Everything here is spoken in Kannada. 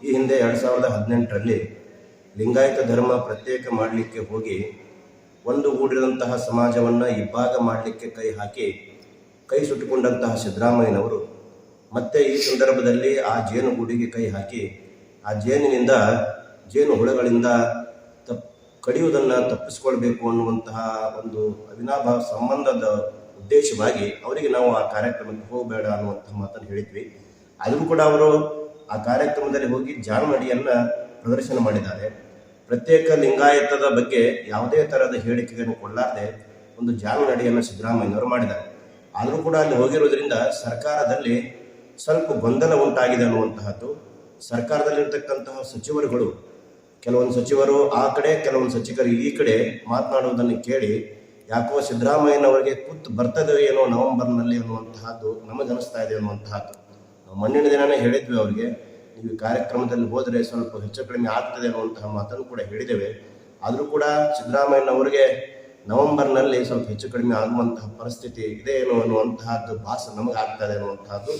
ಈ ಹಿಂದೆ ಎರಡು ಸಾವಿರದ ಹದಿನೆಂಟರಲ್ಲಿ ಲಿಂಗಾಯತ ಧರ್ಮ ಪ್ರತ್ಯೇಕ ಮಾಡಲಿಕ್ಕೆ ಹೋಗಿ ಒಂದು ಗೂಡಿದಂತಹ ಸಮಾಜವನ್ನು ಇಬ್ಬಾಗ ಮಾಡಲಿಕ್ಕೆ ಕೈ ಹಾಕಿ ಕೈ ಸುಟ್ಟುಕೊಂಡಂತಹ ಸಿದ್ದರಾಮಯ್ಯನವರು ಮತ್ತೆ ಈ ಸಂದರ್ಭದಲ್ಲಿ ಆ ಜೇನುಗೂಡಿಗೆ ಕೈ ಹಾಕಿ ಆ ಜೇನಿನಿಂದ ಜೇನು ಹುಳಗಳಿಂದ ತಪ್ ಕಡಿಯುವುದನ್ನು ತಪ್ಪಿಸಿಕೊಳ್ಬೇಕು ಅನ್ನುವಂತಹ ಒಂದು ಅವಿನಾಭಾವ ಸಂಬಂಧದ ಉದ್ದೇಶವಾಗಿ ಅವರಿಗೆ ನಾವು ಆ ಕಾರ್ಯಕ್ರಮಕ್ಕೆ ಹೋಗಬೇಡ ಅನ್ನುವಂಥ ಮಾತನ್ನು ಹೇಳಿದ್ವಿ. ಆದರೂ ಕೂಡ ಅವರು ಆ ಕಾರ್ಯಕ್ರಮದಲ್ಲಿ ಹೋಗಿ ಜಾನ್ಮಡಿಯನ್ನ ಪ್ರದರ್ಶನ ಮಾಡಿದ್ದಾರೆ. ಪ್ರತ್ಯೇಕ ಲಿಂಗಾಯತದ ಬಗ್ಗೆ ಯಾವುದೇ ತರಹದ ಹೇಳಿಕೆಗಳನ್ನು ಕೊಡಲಾರದೆ ಒಂದು ಜಾಲ್ನಡಿಯನ್ನು ಸಿದ್ದರಾಮಯ್ಯನವರು ಮಾಡಿದ್ದಾರೆ. ಆದರೂ ಕೂಡ ಅಲ್ಲಿ ಹೋಗಿರೋದ್ರಿಂದ ಸರ್ಕಾರದಲ್ಲಿ ಸ್ವಲ್ಪ ಗೊಂದಲ ಉಂಟಾಗಿದೆ ಅನ್ನುವಂತಹದ್ದು. ಸರ್ಕಾರದಲ್ಲಿರ್ತಕ್ಕಂತಹ ಸಚಿವರುಗಳು, ಕೆಲವೊಂದು ಸಚಿವರು ಆ ಕಡೆ, ಕೆಲವೊಂದು ಸಚಿವರು ಈ ಕಡೆ ಮಾತನಾಡುವುದನ್ನು ಕೇಳಿ ಯಾಕೋ ಸಿದ್ದರಾಮಯ್ಯನವರಿಗೆ ಕೂತು ಬರ್ತದೆ ಏನೋ ನವೆಂಬರ್ನಲ್ಲಿ ಅನ್ನುವಂತಹದ್ದು ನಮಗೆ ಅನಿಸ್ತಾ ಇದೆ ಅನ್ನುವಂತಹದ್ದು. ಮಣ್ಣಿನ ದಿನನೇ ಹೇಳಿದ್ವಿ ಅವರಿಗೆ, ನೀವು ಕಾರ್ಯಕ್ರಮದಲ್ಲಿ ಹೋದರೆ ಸ್ವಲ್ಪ ಹೆಚ್ಚು ಕಡಿಮೆ ಆಗ್ತದೆ ಅನ್ನುವಂತಹ ಮಾತನ್ನು ಕೂಡ ಹೇಳಿದ್ದೇವೆ. ಆದರೂ ಕೂಡ ಸಿದ್ದರಾಮಯ್ಯನವರಿಗೆ ನವೆಂಬರ್ನಲ್ಲಿ ಸ್ವಲ್ಪ ಹೆಚ್ಚು ಕಡಿಮೆ ಆಗುವಂತಹ ಪರಿಸ್ಥಿತಿ ಇದೆ ಏನೋ ಅನ್ನುವಂತಹದ್ದು ಭಾಸ ನಮಗಾಗ್ತದೆ ಅನ್ನುವಂತಹದ್ದು